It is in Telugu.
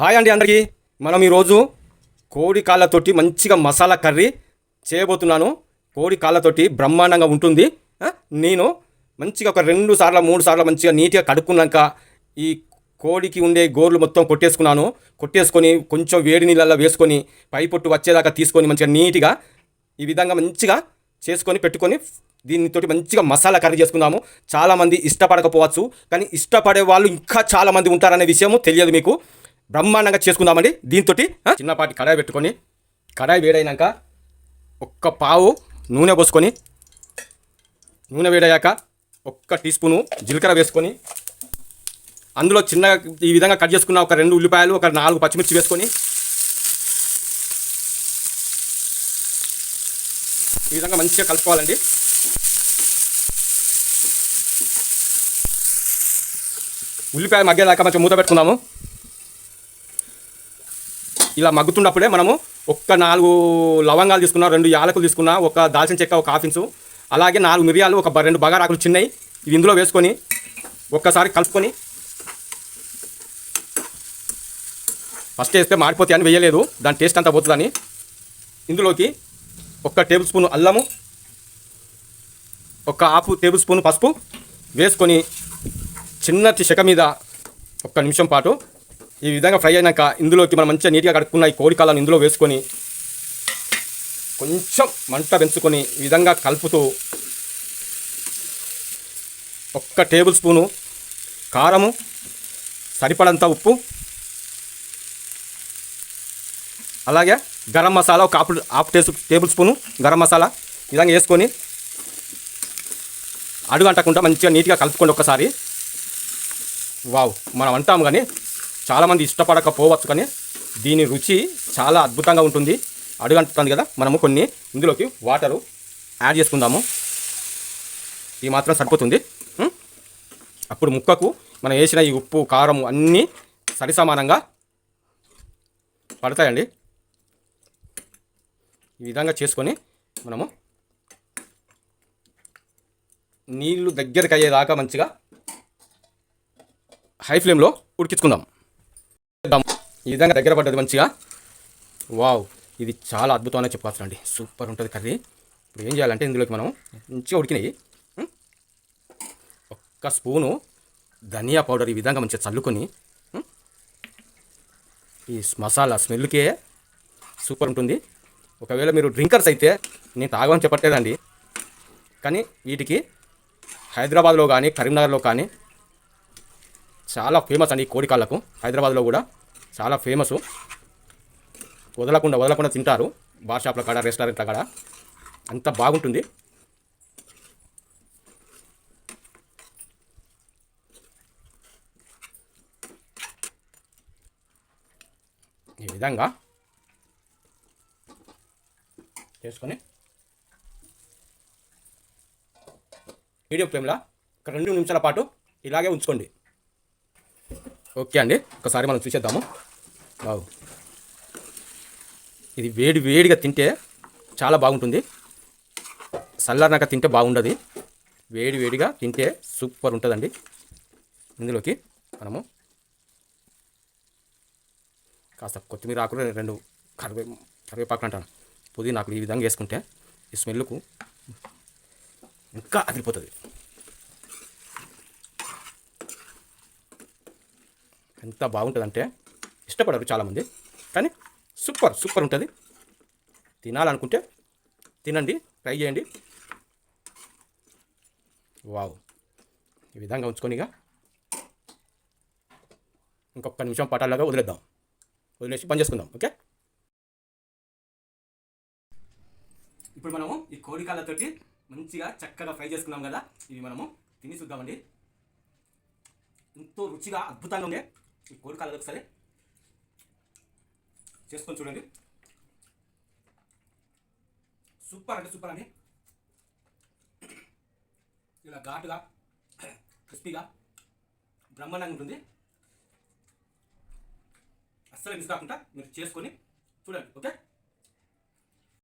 హాయ్ అండి అందరికీ. మనం ఈరోజు కోడి కాళ్ళతోటి మంచిగా మసాలా కర్రీ చేయబోతున్నాను. కోడి కాళ్ళతోటి బ్రహ్మాండంగా ఉంటుంది. నేను మంచిగా ఒక రెండు సార్లు మూడు సార్లు మంచిగా నీట్గా కడుక్కున్నాక ఈ కోడికి ఉండే గోర్లు మొత్తం కొట్టేసుకున్నాను. కొట్టేసుకొని కొంచెం వేడి నీళ్ళల్లో వేసుకొని పై పొట్టు వచ్చేదాకా తీసుకొని మంచిగా నీట్గా ఈ విధంగా మంచిగా చేసుకొని పెట్టుకొని దీనితోటి మంచిగా మసాలా కర్రీ చేసుకుందాము. చాలామంది ఇష్టపడకపోవచ్చు కానీ ఇష్టపడే వాళ్ళు ఇంకా చాలామంది ఉంటారనే విషయము తెలియదు మీకు. బ్రహ్మాండంగా చేసుకుందామండి. దీంతో చిన్నపాటి కడాయి పెట్టుకొని కడాయి వేడైనాక ఒక్క పావు నూనె పోసుకొని నూనె వేడయ్యాక ఒక్క టీ స్పూను జీలకర్ర వేసుకొని అందులో చిన్నగా ఈ విధంగా కట్ చేసుకున్న ఒక రెండు ఉల్లిపాయలు ఒక నాలుగు పచ్చిమిర్చి వేసుకొని ఈ విధంగా మంచిగా కలుపుకోవాలండి. ఉల్లిపాయ మగ్గేదాకా మంచిగా మూత పెట్టుకుందాము. ఇలా మగ్గుతున్నప్పుడే మనము ఒక్క నాలుగు లవంగాలు తీసుకున్నా రెండు యాలకులు తీసుకున్నా ఒక దాల్చిన చెక్క ఒక ఆఫీన్సు అలాగే నాలుగు మిరియాలు ఒక రెండు బగారాకులు చిన్నవి ఇవి ఇందులో వేసుకొని ఒక్కసారి కలుపుకొని ఫస్ట్ వేస్తే మాడిపోతాయి అని వేయలేదు. దాని టేస్ట్ అంతా పోతుందని. ఇందులోకి ఒక టేబుల్ స్పూన్ అల్లము ఒక హాఫ్ టేబుల్ స్పూన్ పసుపు వేసుకొని చిన్నటి చెక్క మీద ఒక్క నిమిషం పాటు ఈ విధంగా ఫ్రై అయినాక ఇందులోకి మనం మంచిగా నీట్గా కడుక్కున్న ఈ కోడికాలను ఇందులో వేసుకొని కొంచెం మంట పెంచుకొని ఈ విధంగా కలుపుతూ ఒక్క టేబుల్ స్పూను కారము సరిపడంత ఉప్పు అలాగే గరం మసాలా ఒక half half table tablespoon garam masala విధంగా వేసుకొని అడుగు అంటకుండా మంచిగా నీట్గా కలుపుకోండి ఒక్కసారి. వావ్ మనం అంటాము కానీ చాలామంది ఇష్టపడకపోవచ్చు కానీ దీని రుచి చాలా అద్భుతంగా ఉంటుంది. అడుగంటుంది కదా మనము కొన్ని ఇందులోకి వాటరు యాడ్ చేసుకుందాము. ఈ మాత్రం సరిపోతుంది. అప్పుడు ముక్కకు మనం వేసిన ఈ ఉప్పు కారం అన్నీ సరిసమానంగా పడతాయండి. ఈ విధంగా చేసుకొని మనము నీళ్ళు దగ్గరికి అయ్యేదాకా మంచిగా హై ఫ్లేమ్లో ఉడికించుకుందాం. ఈ విధంగా దగ్గర పడ్డది మంచిగా. వావ్ ఇది చాలా అద్భుతమైన చెప్పవచ్చు అండి సూపర్ ఉంటుంది కర్రీ. ఇప్పుడు ఏం చేయాలంటే ఇందులోకి మనం మంచిగా ఉడికినాయి ఒక్క స్పూను ధనియా పౌడర్ ఈ విధంగా మంచిగా చల్లుకొని ఈ మసాలా స్మెల్కే సూపర్ ఉంటుంది. ఒకవేళ మీరు డ్రింకర్స్ అయితే నేను తాగమని చెప్పట్లేదండి. కానీ వీటికి హైదరాబాద్లో కానీ కరీంనగర్లో కానీ చాలా ఫేమస్ అండి ఈ కోడి కాళ్ళకు హైదరాబాద్లో కూడా చాలా ఫేమస్ వదలకుండా వదలకుండా తింటారు. బార్ షాప్ల కాడ రెస్టారెంట్ల కాడ. అంత బాగుంటుంది. ఈ విధంగా చేసుకొని మీడియం ఫ్లేమ్లో రెండు నిమిషాల పాటు ఇలాగే ఉంచుకోండి. ఓకే అండి. ఒకసారి మనం చూసేద్దాము. బావు ఇది వేడి వేడిగా తింటే చాలా బాగుంటుంది. చల్లారినాక తింటే బాగుండదు. వేడి వేడిగా తింటే సూపర్ ఉంటుందండి. ఇందులోకి మనము కాస్త కొత్తిమీర ఆకులు రెండు కరివే కరివేపాకులు అంటాను. పుదీనాకులు ఈ విధంగా వేసుకుంటే ఈ స్మెల్కు ఇంకా అదిరిపోతుంది. ఎంత బాగుంటుందంటే ఇష్టపడరు చాలామంది. కానీ సూపర్ సూపర్ ఉంటుంది. తినాలనుకుంటే తినండి ట్రై చేయండి. వావ్. ఈ విధంగా ఉంచుకొని ఇక ఇంకొక నిమిషం పటాలాగా వదిలేద్దాం. వదిలేసి పని చేసుకుందాం ఓకే? ఇప్పుడు మనము ఈ కోడికాళ్ళతోటి మంచిగా చక్కగా ఫ్రై చేసుకున్నాం కదా. ఇవి మనము తిని చూద్దామండి. ఎంతో రుచిగా అద్భుతంగా ఉండే కోడి కాలేదు ఒకసారి చేసుకొని చూడండి. సూపర్ అంటే సూపర్ అండి. ఇలా ఘాటుగా క్రిస్పీగా బ్రహ్మాండంగా ఉంటుంది. అస్సలు మిస్ కాకుండా మీరు చేసుకొని చూడండి ఓకే?